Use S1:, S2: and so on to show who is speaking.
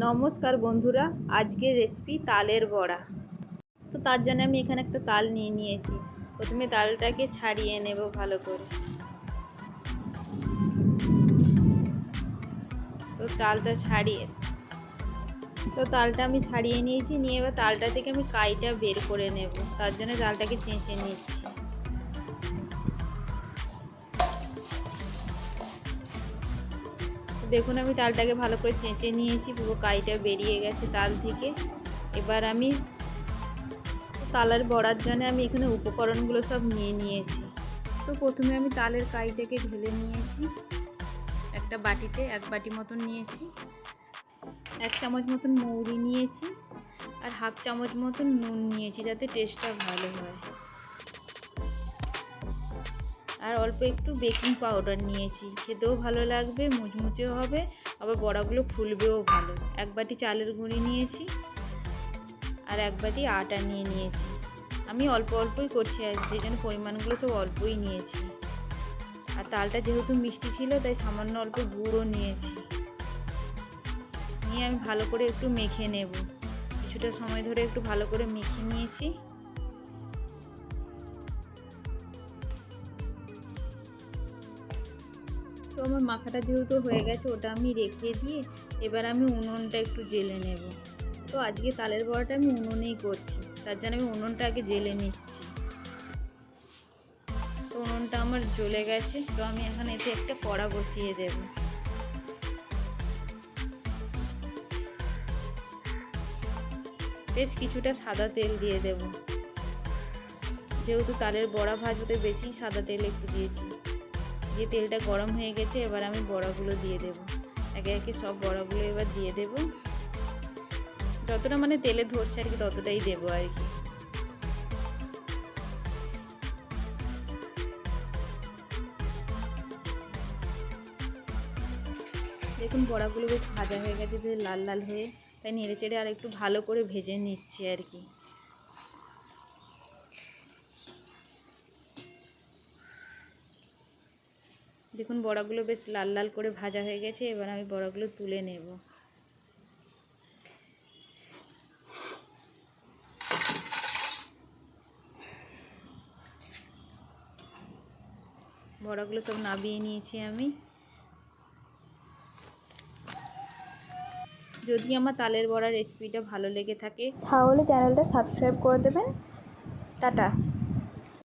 S1: নমস্কার বন্ধুরা, আজকের রেসিপি তালের বড়া। তো তার জন্য আমি এখানে একটা তাল নিয়ে নিয়েছি। প্রথমে তালটাকে ছাড়িয়ে নেব ভালো করে। তো তালটা ছাড়িয়ে তো তালটা আমি ছাড়িয়ে নিয়েছি, নিয়ে এবার তালটা থেকে আমি কাইটা বের করে নেব। তার জন্য তালটাকে চেঁচে নিচ্ছি। দেখুন, আমি তালটাকে ভালো করে চেঁচে নিয়েছি, পুরো কাইটা বেরিয়ে গেছে তাল থেকে। এবার আমি তালের বড়ার জন্য আমি এখানে উপকরণগুলো সব নিয়ে নিয়েছি। তো প্রথমে আমি তালের কাইটাকে ঢেলে নিয়েছি। একটা বাটিতে এক বাটি মতন নিয়েছি। এক চামচ মতন মৌরি নিয়েছি। আর হাফ চামচ মতন নুন নিয়েছি যাতে টেস্টটা ভালো হয়। আর অল্প একটু বেকিং পাউডার নিয়েছি। খেতেও ভালো লাগবে, মুচমুচেও হবে, আবার বড়াগুলো ফুলবেও ভালো। এক বাটি চালের গুঁড়ি নিয়েছি আর এক বাটি আটা নিয়ে নিয়েছি। আমি অল্প অল্পই করছি আর সেই জন্য পরিমাণগুলো সব অল্পই নিয়েছি। আর তালটা যেহেতু মিষ্টি ছিল, তাই সামান্য অল্প গুঁড়ও নিয়েছি। নিয়ে আমি ভালো করে একটু মেখে নেব। কিছুটা সময় ধরে একটু ভালো করে মেখে নিয়েছি। আমার মাখাটা যেহেতু হয়ে গেছে, ওটা আমি রেখে দিয়ে এবার আমি উনুনটা একটু জেলে নেব। তো আজকে তালের বড়াটা আমি উনুনেই করছি, তার জন্য আমি উনুনটা আগে জেলে নিচ্ছি। তো উনুনটা আমার জ্বলে গেছে, তো আমি এখন এতে একটা কড়া বসিয়ে দেব। বেশ কিছুটা সাদা তেল দিয়ে দেব। যেহেতু তালের বড়া ভাজতে বেশি সাদা তেল একটু দিয়েছি। দিয়ে তেলটা গরম হয়ে গেছে, এবার আমি বড়াগুলো দিয়ে দেব। একে একে সব বড়াগুলো এবার দিয়ে দেব। যতটা মানে তেলে ধরছে আর কি, ততটাই দেবো আর কি। দেখুন, বড়াগুলো বেশ ভাজা হয়ে গেছে, বেশ লাল লাল হয়ে, তাই নেড়ে চেড়ে আর একটু ভালো করে ভেজে নিচ্ছি আর কি। দেখুন, বড়াগুলো বেশ লাল লাল করে ভাজা হয়ে গেছে, এবার আমি বড়াগুলো তুলে নেব। বড়াগুলো সব নাবিয়ে নিয়েছি আমি। যদি আমার তালের বড়া রেসিপিটা ভালো লেগে থাকে,
S2: তাহলে চ্যানেলটা সাবস্ক্রাইব করে দেবেন। টাটা।